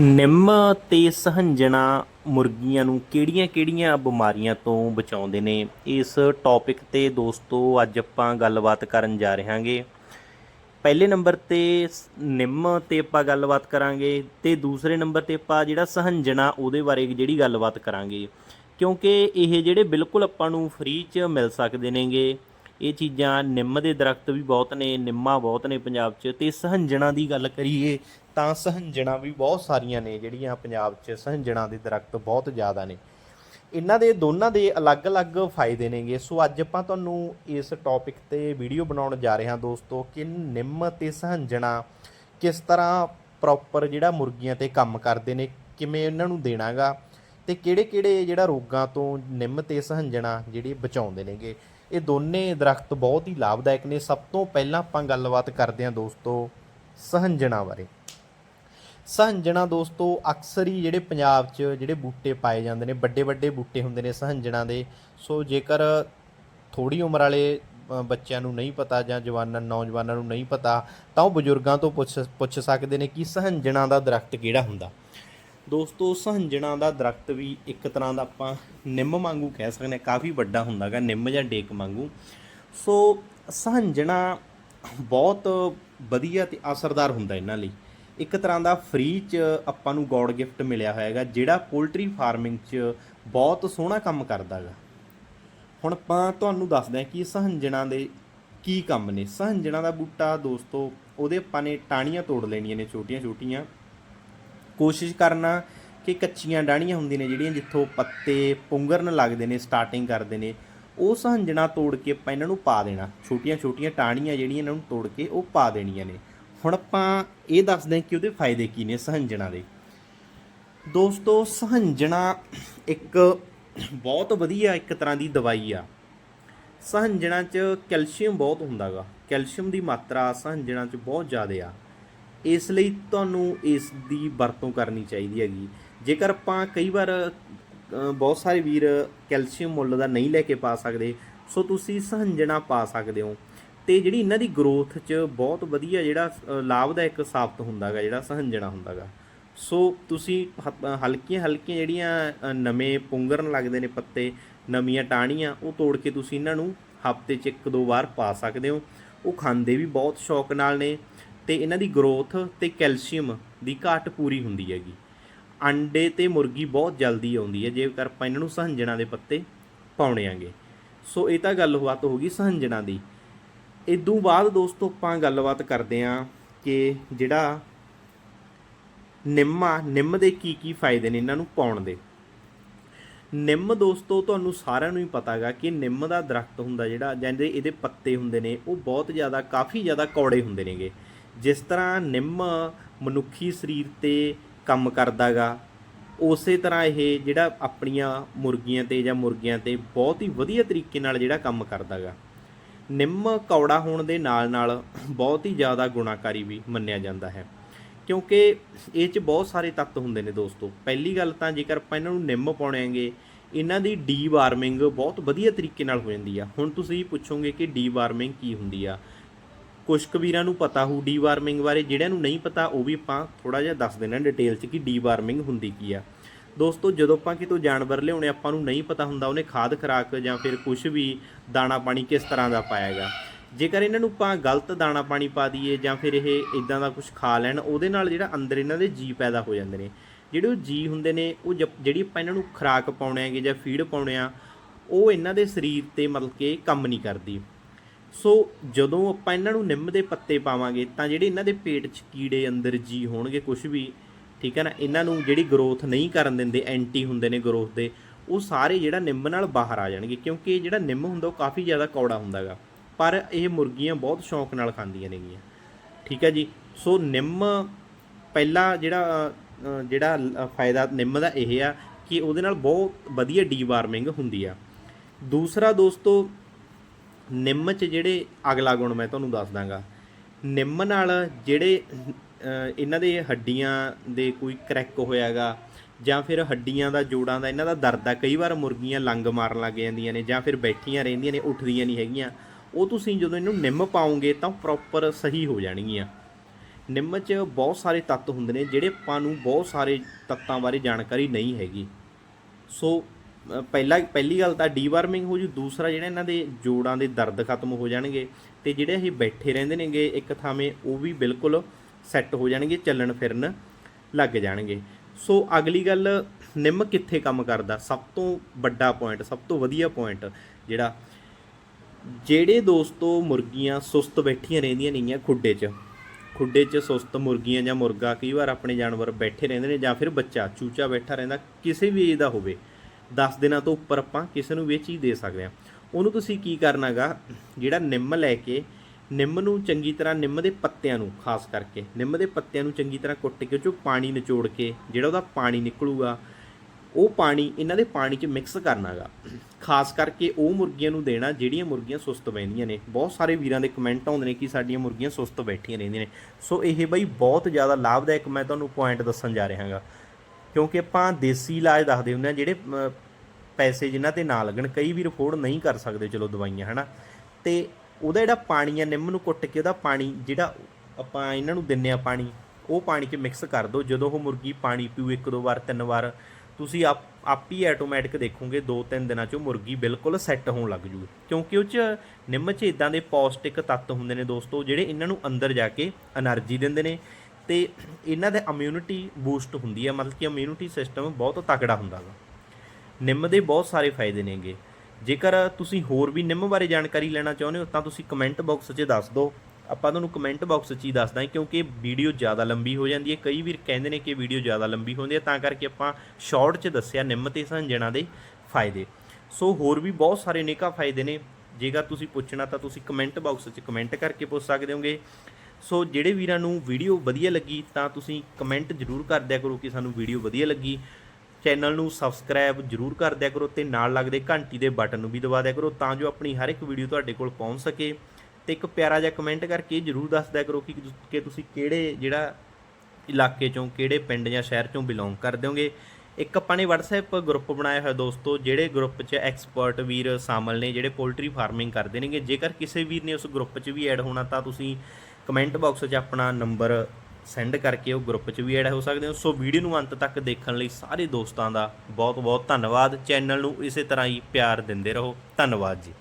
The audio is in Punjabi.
ਨਿੰਮ ਤੇ ਸਹੰਜਣਾ ਮੁਰਗੀਆਂ ਨੂੰ ਕਿਹੜੀਆਂ-ਕਿਹੜੀਆਂ ਬਿਮਾਰੀਆਂ ਤੋਂ ਬਚਾਉਂਦੇ ਨੇ? ਇਸ ਟੌਪਿਕ ਤੇ ਦੋਸਤੋ, ਅੱਜ ਆਪਾਂ ਗੱਲਬਾਤ ਕਰਨ ਜਾ ਰਹੇ ਹਾਂਗੇ ਪਹਿਲੇ ਨੰਬਰ ਤੇ ਨਿੰਮ ਤੇ ਆਪਾਂ ਗੱਲਬਾਤ ਕਰਾਂਗੇ ਤੇ ਦੂਸਰੇ ਨੰਬਰ ਤੇ ਆਪਾਂ ਜਿਹੜਾ ਸਹੰਜਣਾ ਉਹਦੇ ਬਾਰੇ ਜਿਹੜੀ ਗੱਲਬਾਤ ਕਰਾਂਗੇ। ਕਿਉਂਕਿ ਇਹ ਜਿਹੜੇ ਬਿਲਕੁਲ ਆਪਾਂ ਨੂੰ ਫ੍ਰੀ ਚ ਮਿਲ ਸਕਦੇ ਨੇਗੇ। ਇਹ ਚੀਜ਼ਾਂ ਨਿੰਮ ਦੇ ਦਰਖਤ ਵੀ ਬਹੁਤ ਨੇ, ਨਿੰਮਾਂ ਬਹੁਤ ਨੇ ਪੰਜਾਬ 'ਚ ਤੇ ਸਹੰਜਣਾ ਦੀ ਗੱਲ ਕਰੀਏ ਤਾਂ ਸਹੰਜਣਾ ਵੀ ਬਹੁਤ ਸਾਰੀਆਂ ਨੇ ਜਿਹੜੀਆਂ ਪੰਜਾਬ 'ਚ ਸਹੰਜਣਾ ਦੇ ਦਰਖਤ ਬਹੁਤ ਜ਼ਿਆਦਾ ਨੇ। ਇਹਨਾਂ ਦੇ ਦੋਨਾਂ ਦੇ ਅਲੱਗ-ਅਲੱਗ ਫਾਇਦੇ ਨੇਗੇ। ਸੋ ਅੱਜ ਆਪਾਂ ਤੁਹਾਨੂੰ ਇਸ ਟੌਪਿਕ ਤੇ ਵੀਡੀਓ ਬਣਾਉਣ ਜਾ ਰਹੇ ਹਾਂ ਦੋਸਤੋ ਕਿ ਨਿੰਮ ਤੇ ਸਹੰਜਣਾ ਕਿਸ ਤਰ੍ਹਾਂ ਪ੍ਰੋਪਰ ਜਿਹੜਾ ਮੁਰਗੀਆਂ ਤੇ ਕੰਮ ਕਰਦੇ ਨੇ, ਕਿਵੇਂ ਉਹਨਾਂ ਨੂੰ ਦੇਣਾਗਾ ਤੇ ਕਿਹੜੇ-ਕਿਹੜੇ ਜਿਹੜਾ ਰੋਗਾਂ ਤੋਂ ਨਿੰਮ ਤੇ ਸਹੰਜਣਾ ਜਿਹੜੇ ਬਚਾਉਂਦੇ ਨੇਗੇ। ਇਹ ਦੋਨੇ ਦਰਖਤ ਬਹੁਤ ਹੀ ਲਾਭਦਾਇਕ ਨੇ। ਸਭ ਤੋਂ ਪਹਿਲਾਂ ਆਪਾਂ ਗੱਲਬਾਤ ਕਰਦੇ ਹਾਂ ਦੋਸਤੋ ਸਹੰਜਣਾ ਬਾਰੇ। ਸਹੰਜਣਾ ਦੋਸਤੋ, ਅਕਸਰ ਹੀ ਜਿਹੜੇ ਪੰਜਾਬ 'ਚ ਜਿਹੜੇ ਬੂਟੇ ਪਾਏ ਜਾਂਦੇ ਨੇ ਵੱਡੇ ਵੱਡੇ ਬੂਟੇ ਹੁੰਦੇ ਨੇ ਸਹੰਜਣਾ ਦੇ। ਸੋ ਜੇਕਰ ਥੋੜੀ ਉਮਰ ਵਾਲੇ ਬੱਚਿਆਂ ਨੂੰ ਨਹੀਂ ਪਤਾ ਜਾਂ ਜਵਾਨਾਂ, ਨੌਜਵਾਨਾਂ ਨੂੰ ਨਹੀਂ ਪਤਾ, ਤਾਂ ਉਹ ਬਜ਼ੁਰਗਾਂ ਤੋਂ ਪੁੱਛ ਪੁੱਛ ਸਕਦੇ ਨੇ ਕਿ ਸਹੰਜਣਾ ਦਾ ਦਰਖਤ ਕਿਹੜਾ ਹੁੰਦਾ। ਦੋਸਤੋ ਸਹੰਜਣਾ ਦਾ ਦਰਖਤ ਵੀ ਇੱਕ ਤਰ੍ਹਾਂ ਦਾ ਆਪਾਂ ਨਿੰਮ ਵਾਂਗੂ ਕਹਿ ਸਕਦੇ ਹਾਂ, ਕਾਫੀ ਵੱਡਾ ਹੁੰਦਾਗਾ, ਨਿੰਮ ਜਾਂ ਡੇਕ ਵਾਂਗੂ। ਸੋ ਸਹੰਜਣਾ ਬਹੁਤ ਵਧੀਆ ਤੇ ਅਸਰਦਾਰ ਹੁੰਦਾ ਇਹਨਾਂ ਲਈ। ਇੱਕ ਤਰ੍ਹਾਂ ਦਾ ਫ੍ਰੀ ਚ ਆਪਾਂ ਨੂੰ ਗੋਡ ਗਿਫਟ ਮਿਲਿਆ ਹੋਇਆਗਾ, ਜਿਹੜਾ ਪੋਲਟਰੀ ਫਾਰਮਿੰਗ ਚ ਬਹੁਤ ਸੋਹਣਾ ਕੰਮ ਕਰਦਾਗਾ। ਹੁਣ ਆਪਾਂ ਤੁਹਾਨੂੰ ਦੱਸਦੇ ਹਾਂ ਕਿ ਸਹੰਜਣਾ ਦੇ ਕੀ ਕੰਮ ਨੇ। ਸਹੰਜਣਾ ਦਾ ਬੂਟਾ ਦੋਸਤੋ, ਉਹਦੇ ਆਪਾਂ ਨੇ ਟਾਹਣੀਆਂ ਤੋੜ ਲੈਣੀਆਂ ਨੇ ਛੋਟੀਆਂ ਛੋਟੀਆਂ ਕੋਸ਼ਿਸ਼ ਕਰਨਾ ਕਿ ਕੱਚੀਆਂ ਡਾਣੀਆਂ ਹੁੰਦੀਆਂ ਨੇ ਜਿਹੜੀਆਂ ਜਿੱਥੋਂ ਪੱਤੇ ਪੁੰਗਰਨ ਲੱਗਦੇ ਨੇ ਸਟਾਰਟਿੰਗ ਕਰਦੇ ਨੇ, ਉਹ ਸਹੰਜਣਾ ਤੋੜ ਕੇ ਆਪਾਂ ਇਹਨਾਂ ਨੂੰ ਪਾ ਦੇਣਾ। ਛੋਟੀਆਂ ਛੋਟੀਆਂ ਟਾਹਣੀਆਂ ਜਿਹੜੀਆਂ ਇਹਨਾਂ ਨੂੰ ਤੋੜ ਕੇ ਉਹ ਪਾ ਦੇਣੀਆਂ ਨੇ। ਹੁਣ ਆਪਾਂ ਇਹ ਦੱਸਦੇ ਹਾਂ ਕਿ ਉਹਦੇ ਫਾਇਦੇ ਕੀ ਨੇ ਸਹੰਜਣਾ ਦੇ। ਦੋਸਤੋ ਸਹੰਜਣਾ ਇੱਕ ਬਹੁਤ ਵਧੀਆ ਇੱਕ ਤਰ੍ਹਾਂ ਦੀ ਦਵਾਈ ਆ। ਸਹੰਜਣਾ 'ਚ ਕੈਲਸ਼ੀਅਮ ਬਹੁਤ ਹੁੰਦਾਗਾ। ਕੈਲਸ਼ੀਅਮ ਦੀ ਮਾਤਰਾ ਸਹੰਜਣਾ 'ਚ ਬਹੁਤ ਜ਼ਿਆਦਾ ਆ। ਇਸ ਲਈ ਤੁਹਾਨੂੰ ਇਸ ਦੀ ਵਰਤੋਂ ਕਰਨੀ ਚਾਹੀਦੀ ਹੈਗੀ। ਜੇਕਰ ਆਪਾਂ ਕਈ ਵਾਰ ਬਹੁਤ ਸਾਰੇ ਵੀਰ ਕੈਲਸ਼ੀਅਮ ਮੁੱਲ ਦਾ ਨਹੀਂ ਲੈ ਕੇ ਪਾ ਸਕਦੇ, ਸੋ ਤੁਸੀਂ ਸਹੰਜਣਾ ਪਾ ਸਕਦੇ ਹੋ। ਤੇ ਜਿਹੜੀ ਇਹਨਾਂ ਦੀ ਗਰੋਥ 'ਚ ਬਹੁਤ ਵਧੀਆ ਜਿਹੜਾ ਲਾਭਦਾਇਕ ਸਾਬਤ ਹੁੰਦਾਗਾ ਜਿਹੜਾ ਸਹੰਜਣਾ ਹੁੰਦਾਗਾ ਸੋ ਤੁਸੀਂ ਹਲਕੀਆਂ ਹਲਕੀਆਂ ਜਿਹੜੀਆਂ ਨਵੇਂ ਪੁੰਗਰਨ ਲੱਗਦੇ ਨੇ ਪੱਤੇ, ਨਵੀਆਂ ਟਾਹਣੀਆਂ, ਉਹ ਤੋੜ ਕੇ ਤੁਸੀਂ ਇਹਨਾਂ ਨੂੰ ਹਫ਼ਤੇ 'ਚ ਇੱਕ ਦੋ ਵਾਰ ਪਾ ਸਕਦੇ ਹੋ। ਉਹ ਖਾਂਦੇ ਵੀ ਬਹੁਤ ਸ਼ੌਕ ਨਾਲ ਨੇ। ਤੇ ਇਹਨਾਂ ਦੀ ਗਰੋਥ ਤੇ ਕੈਲਸ਼ੀਅਮ ਦੀ ਘਾਟ ਪੂਰੀ ਹੁੰਦੀ ਹੈਗੀ। ਅੰਡੇ ਤੇ ਮੁਰਗੀ ਬਹੁਤ ਜਲਦੀ ਆਉਂਦੀ ਹੈ, ਜੇਕਰ ਆਪਾਂ ਇਹਨਾਂ ਨੂੰ ਸਹੰਜਣਾ ਦੇ ਪੱਤੇ ਪਾਉਣੇ ਆਂਗੇ। ਸੋ ਇਹ ਤਾਂ ਗੱਲਬਾਤ ਹੋ ਗਈ ਸਹੰਜਣਾ ਦੀ। ਇਦੋਂ ਬਾਅਦ ਦੋਸਤੋ ਆਪਾਂ ਗੱਲਬਾਤ ਕਰਦੇ ਆਂ ਕਿ ਜਿਹੜਾ ਨਿੰਮ ਆ, ਨਿੰਮ ਦੇ ਕੀ ਕੀ ਫਾਇਦੇ ਨੇ ਇਹਨਾਂ ਨੂੰ ਪਾਉਣ ਦੇ। ਨਿੰਮ ਦੋਸਤੋ ਤੁਹਾਨੂੰ ਸਾਰਿਆਂ ਨੂੰ ਹੀ ਪਤਾਗਾ ਕਿ ਨਿੰਮ ਦਾ ਦਰਖਤ ਹੁੰਦਾ ਜਿਹੜਾ ਜਿਹਦੇ ਇਹਦੇ ਪੱਤੇ ਹੁੰਦੇ ਨੇ, ਉਹ ਬਹੁਤ ਜ਼ਿਆਦਾ, ਕਾਫੀ ਜ਼ਿਆਦਾ ਕੌੜੇ ਹੁੰਦੇ ਨੇਗੇ। ਜਿਸ ਤਰ੍ਹਾਂ ਨਿੰਮ ਮਨੁੱਖੀ ਸਰੀਰ ਤੇ ਕੰਮ ਕਰਦਾਗਾ, ਉਸੇ ਤਰ੍ਹਾਂ ਇਹ ਜਿਹੜਾ ਆਪਣੀਆਂ ਮੁਰਗੀਆਂ ਤੇ ਜਾਂ ਮੁਰਗੀਆਂ ਤੇ ਬਹੁਤ ਹੀ ਵਧੀਆ ਤਰੀਕੇ ਨਾਲ ਜਿਹੜਾ ਕੰਮ ਕਰਦਾਗਾ। ਨਿੰਮ ਕੌੜਾ ਹੋਣ ਦੇ ਨਾਲ ਨਾਲ ਬਹੁਤ ਹੀ ਜ਼ਿਆਦਾ ਗੁਣਾਕਾਰੀ ਵੀ ਮੰਨਿਆ ਜਾਂਦਾ ਹੈ। ਕਿਉਂਕਿ ਇਹ 'ਚ ਬਹੁਤ ਸਾਰੇ ਤੱਤ ਹੁੰਦੇ ਨੇ ਦੋਸਤੋ। ਪਹਿਲੀ ਗੱਲ ਤਾਂ ਜੇਕਰ ਆਪਾਂ ਇਹਨਾਂ ਨੂੰ ਨਿੰਮ ਪਾਉਣੇਗੇ, ਇਹਨਾਂ ਦੀ ਡੀ ਵਾਰਮਿੰਗ ਬਹੁਤ ਵਧੀਆ ਤਰੀਕੇ ਨਾਲ ਹੋ ਜਾਂਦੀ ਆ। ਹੁਣ ਤੁਸੀਂ ਪੁੱਛੋਗੇ ਕਿ ਡੀ ਵਾਰਮਿੰਗ ਕੀ ਹੁੰਦੀ ਆ? ਕੁਝ ਕਬੀਰਾਂ ਨੂੰ ਪਤਾ ਹੋਊ ਡੀ ਵਾਰਮਿੰਗ ਬਾਰੇ, ਜਿਹੜਿਆਂ ਨੂੰ ਨਹੀਂ ਪਤਾ, ਉਹ ਵੀ ਆਪਾਂ ਥੋੜਾ ਜਿਹਾ ਦੱਸ ਦੇਣਾ ਡਿਟੇਲ 'ਚ ਕਿ ਡੀ ਵਾਰਮਿੰਗ ਹੁੰਦੀ ਕੀ ਆ। ਦੋਸਤੋ, ਜਦੋਂ ਆਪਾਂ ਕਿਤੋਂ ਜਾਨਵਰ ਲਿਆਉਣੇ, ਆਪਾਂ ਨੂੰ ਨਹੀਂ ਪਤਾ ਹੁੰਦਾ ਉਹਨੇ ਖਾਦ ਖਰਾਕ ਜਾਂ ਫਿਰ ਕੁਝ ਵੀ ਦਾਣਾ ਪਾਣੀ ਕਿਸ ਤਰ੍ਹਾਂ ਦਾ ਪਾਇਆਗਾ ਜੇਕਰ ਇਹਨਾਂ ਨੂੰ ਆਪਾਂ ਗਲਤ ਦਾਣਾ ਪਾਣੀ ਪਾ ਦਈਏ ਜਾਂ ਫਿਰ ਇਹ ਇਦਾਂ ਦਾ ਕੁਝ ਖਾ ਲੈਣ, ਉਹਦੇ ਨਾਲ ਜਿਹੜਾ ਅੰਦਰ ਇਹਨਾਂ ਦੇ ਜੀ ਪੈਦਾ ਹੋ ਜਾਂਦੇ ਨੇ। ਜਿਹੜੇ ਉਹ ਜੀ ਹੁੰਦੇ ਨੇ, ਉਹ ਜਪ- ਜਿਹੜੀ ਆਪਾਂ ਇਹਨਾਂ ਨੂੰ ਖੁਰਾਕ ਪਾਉਣੇ ਆਗੇ ਜਾਂ ਫੀਡ ਪਾਉਣੇ ਆ, ਉਹ ਇਹਨਾਂ ਦੇ ਸਰੀਰ ਤੇ ਮਤਲਬ ਕਿ ਕੰਮ ਨਹੀਂ ਕਰਦੀ। ਸੋ ਜਦੋਂ ਆਪਾਂ ਇਹਨਾਂ ਨੂੰ ਨਿੰਮ ਦੇ ਪੱਤੇ ਪਾਵਾਂਗੇ, ਤਾਂ ਜਿਹੜੇ ਇਹਨਾਂ ਦੇ ਪੇਟ 'ਚ ਕੀੜੇ ਅੰਦਰ ਜੀ ਹੋਣਗੇ ਕੁਝ ਵੀ, ਠੀਕ ਹੈ ਨਾ, ਇਹਨਾਂ ਨੂੰ ਜਿਹੜੀ ਗਰੋਥ ਨਹੀਂ ਕਰਨ ਦਿੰਦੇ ਐਂਟੀ ਹੁੰਦੇ ਨੇ ਗਰੋਥ ਦੇ, ਉਹ ਸਾਰੇ ਜਿਹੜਾ ਨਿੰਮ ਨਾਲ ਬਾਹਰ ਆ ਜਾਣਗੇ, ਕਿਉਂਕਿ ਜਿਹੜਾ ਨਿੰਮ ਹੁੰਦਾ ਉਹ ਕਾਫੀ ਜ਼ਿਆਦਾ ਕੌੜਾ ਹੁੰਦਾਗਾ। ਪਰ ਇਹ ਮੁਰਗੀਆਂ ਬਹੁਤ ਸ਼ੌਂਕ ਨਾਲ ਖਾਂਦੀਆਂ ਨੇਗੀਆਂ, ਠੀਕ ਹੈ ਜੀ? ਸੋ ਨਿੰਮ ਪਹਿਲਾ ਜਿਹੜਾ ਜਿਹੜਾ ਫਾਇਦਾ ਨਿੰਮ ਦਾ ਇਹ ਆ ਕਿ ਉਹਦੇ ਨਾਲ ਬਹੁਤ ਵਧੀਆ ਡੀਵਾਰਮਿੰਗ ਹੁੰਦੀ ਆ। ਦੂਸਰਾ ਦੋਸਤੋ ਨਿੰਮ 'ਚ ਜਿਹੜੇ ਅਗਲਾ ਗੁਣ ਮੈਂ ਤੁਹਾਨੂੰ ਦੱਸ ਦਾਂਗਾ। ਨਿੰਮ ਨਾਲ ਜਿਹੜੇ ਇਹਨਾਂ ਦੇ ਹੱਡੀਆਂ ਦੇ ਕੋਈ ਕਰੈਕ ਹੋਇਆਗਾ ਜਾਂ ਫਿਰ ਹੱਡੀਆਂ ਦਾ, ਜੋੜਾਂ ਦਾ, ਇਹਨਾਂ ਦਾ ਦਰਦ ਆ, ਕਈ ਵਾਰ ਮੁਰਗੀਆਂ ਲੰਗ ਮਾਰਨ ਲੱਗ ਜਾਂਦੀਆਂ ਨੇ ਜਾਂ ਫਿਰ ਬੈਠੀਆਂ ਰਹਿੰਦੀਆਂ ਨੇ, ਉੱਠਦੀਆਂ ਨਹੀਂ ਹੈਗੀਆਂ। ਉਹ ਤੁਸੀਂ ਜਦੋਂ ਇਹਨੂੰ ਨਿੰਮ ਪਾਉਂਗੇ ਤਾਂ ਪ੍ਰੋਪਰ ਸਹੀ ਹੋ ਜਾਣਗੀਆਂ। ਨਿੰਮ 'ਚ ਬਹੁਤ ਸਾਰੇ ਤੱਤ ਹੁੰਦੇ ਨੇ, ਜਿਹੜੇ ਆਪਾਂ ਨੂੰ ਬਹੁਤ ਸਾਰੇ ਤੱਤਾਂ ਬਾਰੇ ਜਾਣਕਾਰੀ ਨਹੀਂ ਹੈਗੀ। ਸੋ ਪਹਿਲਾ ਪਹਿਲੀ ਗੱਲ ਤਾਂ ਡੀਵਾਰਮਿੰਗ ਹੋ ਜੂ, ਦੂਸਰਾ ਜਿਹੜਾ ਇਹਨਾਂ ਦੇ ਜੋੜਾਂ ਦੇ ਦਰਦ ਖਤਮ ਹੋ ਜਾਣਗੇ ਤੇ ਜਿਹੜੇ ਇਹ ਬੈਠੇ ਰਹਿੰਦੇ ਨੇਗੇ, ਇੱਕ ਥਾਵੇਂ ਉਹ ਵੀ ਬਿਲਕੁਲ ਸੈੱਟ ਹੋ ਜਾਣਗੇ, ਚੱਲਣ ਫਿਰਨ ਲੱਗ ਜਾਣਗੇ। ਸੋ ਅਗਲੀ ਗੱਲ, ਨਿੰਮ ਕਿੱਥੇ ਕੰਮ ਕਰਦਾ? ਸਭ ਤੋਂ ਵੱਡਾ ਪੁਆਇੰਟ ਸਭ ਤੋਂ ਵਧੀਆ ਪੁਆਇੰਟ ਜਿਹੜਾ, ਜਿਹੜੇ ਦੋਸਤੋ ਮੁਰਗੀਆਂ ਸੁਸਤ ਬੈਠੀਆਂ ਰਹਿੰਦੀਆਂ ਨੇਗੀਆਂ ਖੁੱਡੇ 'ਚ। ਖੁੱਡੇ 'ਚ ਸੁਸਤ ਮੁਰਗੀਆਂ ਜਾਂ ਮੁਰਗਾ ਕਈ ਵਾਰ ਆਪਣੇ ਜਾਨਵਰ ਬੈਠੇ ਰਹਿੰਦੇ ਨੇ ਜਾਂ ਫਿਰ ਬੱਚਾ ਚੂਚਾ ਬੈਠਾ ਰਹਿੰਦਾ, ਕਿਸੇ ਵੀ ਏਜ ਦਾ ਹੋਵੇ। 10 ਦਿਨਾਂ ਤੋਂ ਉੱਪਰ ਆਪਾਂ ਕਿਸੇ ਨੂੰ ਵੀ ਇਹ ਚੀਜ਼ ਦੇ ਸਕਦੇ ਹਾਂ। ਉਹਨੂੰ ਤੁਸੀਂ ਕੀ ਕਰਨਾਗਾ, ਜਿਹੜਾ ਨਿੰਮ ਲੈ ਕੇ, ਨਿੰਮ ਨੂੰ ਚੰਗੀ ਤਰ੍ਹਾਂ, ਨਿੰਮ ਦੇ ਪੱਤਿਆਂ ਨੂੰ ਖਾਸ ਕਰਕੇ, ਨਿੰਮ ਦੇ ਪੱਤਿਆਂ ਨੂੰ ਚੰਗੀ ਤਰ੍ਹਾਂ ਕੁੱਟ ਕੇ ਉਹ 'ਚੋਂ ਪਾਣੀ ਨਿਚੋੜ ਕੇ, ਜਿਹੜਾ ਉਹਦਾ ਪਾਣੀ ਨਿਕਲੂਗਾ, ਉਹ ਪਾਣੀ, ਇਹਨਾਂ ਦੇ ਪਾਣੀ 'ਚ ਮਿਕਸ ਕਰਨਾਗਾ। ਖਾਸ ਕਰਕੇ ਉਹ ਮੁਰਗੀਆਂ ਨੂੰ ਦੇਣਾ, ਜਿਹੜੀਆਂ ਮੁਰਗੀਆਂ ਸੁਸਤ ਬੈਠੀਆਂ ਨੇ। ਬਹੁਤ ਸਾਰੇ ਵੀਰਾਂ ਦੇ ਕਮੈਂਟ ਆਉਂਦੇ ਨੇ ਕਿ ਸਾਡੀਆਂ ਮੁਰਗੀਆਂ ਸੁਸਤ ਬੈਠੀਆਂ ਰਹਿੰਦੀਆਂ ਨੇ। ਸੋ ਇਹ ਬਈ ਬਹੁਤ ਜ਼ਿਆਦਾ ਲਾਭਦਾਇਕ ਮੈਂ ਤੁਹਾਨੂੰ ਪੁਆਇੰਟ ਦੱਸਣ ਜਾ ਰਿਹਾ ਹਾਂਗਾ ਕਿਉਂਕਿ ਆਪਾਂ ਦੇਸੀ ਇਲਾਜ ਦੱਸਦੇ ਹੁੰਦੇ ਆ, ਜਿਹੜੇ ਪੈਸੇ ਜਿਨ੍ਹਾਂ ਤੇ ਨਾ ਲੱਗਣ, ਕਈ ਵੀ ਰਿਫੋਰਡ ਨਹੀਂ ਕਰ ਸਕਦੇ ਚਲੋ ਦਵਾਈਆਂ, ਹਨਾ? ਤੇ ਉਹਦਾ ਜਿਹੜਾ ਪਾਣੀ ਆ, ਨਿੰਮ ਨੂੰ ਕੁੱਟ ਕੇ ਉਹਦਾ ਪਾਣੀ, ਜਿਹੜਾ ਆਪਾਂ ਇਹਨਾਂ ਨੂੰ ਦਿੰਨੇ ਆ ਪਾਣੀ, ਉਹ ਪਾਣੀ 'ਚ ਮਿਕਸ ਕਰ ਦਿਓ ਜਦੋਂ ਉਹ ਮੁਰਗੀ ਪਾਣੀ ਪੀਉ ਇੱਕ, ਦੋ ਵਾਰ, ਤਿੰਨ ਵਾਰ, ਤੁਸੀਂ ਆਪ ਆਪ ਹੀ ਆਟੋਮੈਟਿਕ ਦੇਖੋਗੇ 2-3 ਦਿਨਾਂ 'ਚ ਮੁਰਗੀ ਬਿਲਕੁਲ ਸੈੱਟ ਹੋਣ ਲੱਗ ਜੂਗੀ। ਕਿਉਂਕਿ ਉਹ 'ਚ ਨਿੰਮ 'ਚ ਇਦਾਂ ਦੇ ਪੌਸ਼ਟਿਕ ਤੱਤ ਹੁੰਦੇ ਨੇ ਦੋਸਤੋ, ਜਿਹੜੇ ਇਹਨਾਂ ਨੂੰ ਅੰਦਰ ਜਾ ਕੇ એનર્ਜੀ ਦਿੰਦੇ ਨੇ। ਤੇ ਇਹਨਾਂ ਦੇ ਇਮਿਊਨਿਟੀ ਬੂਸਟ ਹੁੰਦੀ ਹੈ ਮਤਲਬ ਕਿ ਇਮਿਊਨਿਟੀ ਸਿਸਟਮ ਬਹੁਤ ਤਕੜਾ ਹੁੰਦਾ ਗਾ ਨਿੰਮ ਦੇ ਬਹੁਤ ਸਾਰੇ ਫਾਇਦੇ ਨੇਗੇ। ਜੇਕਰ ਤੁਸੀਂ ਹੋਰ ਵੀ ਨਿੰਮ ਬਾਰੇ ਜਾਣਕਾਰੀ ਲੈਣਾ ਚਾਹੁੰਦੇ ਹੋ, ਤਾਂ ਤੁਸੀਂ ਕਮੈਂਟ ਬਾਕਸ 'ਚ ਦੱਸ ਦਿਓ। ਆਪਾਂ ਤੁਹਾਨੂੰ ਕਮੈਂਟ ਬਾਕਸ 'ਚ ਹੀ ਦੱਸਦਾ ਕਿਉਂਕਿ ਵੀਡੀਓ ਜ਼ਿਆਦਾ ਲੰਬੀ ਹੋ ਜਾਂਦੀ ਹੈ। ਕਈ ਵੀਰ ਕਹਿੰਦੇ ਨੇ ਕਿ ਵੀਡੀਓ ਜ਼ਿਆਦਾ ਲੰਬੀ ਹੁੰਦੀ ਹੈ, ਤਾਂ ਕਰਕੇ ਆਪਾਂ ਸ਼ਾਰਟ 'ਚ ਦੱਸਿਆ ਨਿੰਮ ਤੇ ਸੰਜਣਾ ਦੇ ਫਾਇਦੇ। ਸੋ ਹੋਰ ਵੀ ਬਹੁਤ ਸਾਰੇ ਨੇਕਾ ਫਾਇਦੇ ਨੇ। ਜੇਕਰ ਤੁਸੀਂ ਪੁੱਛਣਾ ਤਾਂ ਤੁਸੀਂ ਕਮੈਂਟ ਬਾਕਸ 'ਚ ਕਮੈਂਟ ਕਰਕੇ ਪੁੱਛ ਸਕਦੇ ਹੋਗੇ। ਸੋ ਜਿਹੜੇ ਵੀਰਾਂ ਨੂੰ ਵੀਡੀਓ ਵਧੀਆ ਲੱਗੀ ਤਾਂ ਤੁਸੀਂ ਕਮੈਂਟ ਜ਼ਰੂਰ ਕਰ ਦਿਆ ਕਰੋ ਕਿ ਸਾਨੂੰ ਵੀਡੀਓ ਵਧੀਆ ਲੱਗੀ। ਚੈਨਲ ਨੂੰ ਸਬਸਕ੍ਰਾਈਬ ਜ਼ਰੂਰ ਕਰ ਦਿਆ ਕਰੋ ਤੇ ਨਾਲ ਲੱਗਦੇ ਘੰਟੀ ਦੇ ਬਟਨ ਨੂੰ ਵੀ ਦਬਾ ਦਿਆ ਕਰੋ ਤਾਂ ਜੋ ਆਪਣੀ ਹਰ ਇੱਕ ਵੀਡੀਓ ਤੁਹਾਡੇ ਕੋਲ ਪਹੁੰਚ ਸਕੇ। ਤੇ ਇੱਕ ਪਿਆਰਾ ਜਿਹਾ ਕਮੈਂਟ ਕਰਕੇ ਜ਼ਰੂਰ ਦੱਸ ਦਿਆ ਕਰੋ ਕਿ ਤੁਸੀਂ ਕਿਹੜੇ ਜਿਹੜਾ ਇਲਾਕੇ ਚੋਂ, ਕਿਹੜੇ ਪਿੰਡ ਜਾਂ ਸ਼ਹਿਰ ਚੋਂ ਬਿਲੋਂਗ ਕਰਦੇ ਹੋਗੇ। ਇੱਕ ਆਪਾਂ ਨੇ WhatsApp ਗਰੁੱਪ ਬਣਾਇਆ ਹੋਇਆ ਦੋਸਤੋ, ਜਿਹੜੇ ਗਰੁੱਪ 'ਚ ਐਕਸਪਰਟ ਵੀਰ ਸ਼ਾਮਲ ਨੇ, ਜਿਹੜੇ ਪੋਲਟਰੀ ਫਾਰਮਿੰਗ ਕਰਦੇ ਨੇਗੇ, ਜੇਕਰ ਕਿਸੇ ਵੀਰ ਨੇ ਉਸ ਗਰੁੱਪ 'ਚ ਵੀ ਐਡ ਹੋਣਾ ਤਾਂ ਤੁਸੀਂ ਕਮੈਂਟ ਬਾਕਸ 'ਚ ਆਪਣਾ ਨੰਬਰ ਸੈਂਡ ਕਰਕੇ ਉਹ ਗਰੁੱਪ 'ਚ ਵੀ ਐਡ ਹੋ ਸਕਦੇ ਹੋ। ਸੋ ਵੀਡੀਓ ਨੂੰ ਅੰਤ ਤੱਕ ਦੇਖਣ ਲਈ ਸਾਰੇ ਦੋਸਤਾਂ ਦਾ ਬਹੁਤ ਬਹੁਤ ਧੰਨਵਾਦ। ਚੈਨਲ ਨੂੰ ਇਸੇ ਤਰ੍ਹਾਂ ਹੀ ਪਿਆਰ ਦਿੰਦੇ ਰਹੋ। ਧੰਨਵਾਦ ਜੀ।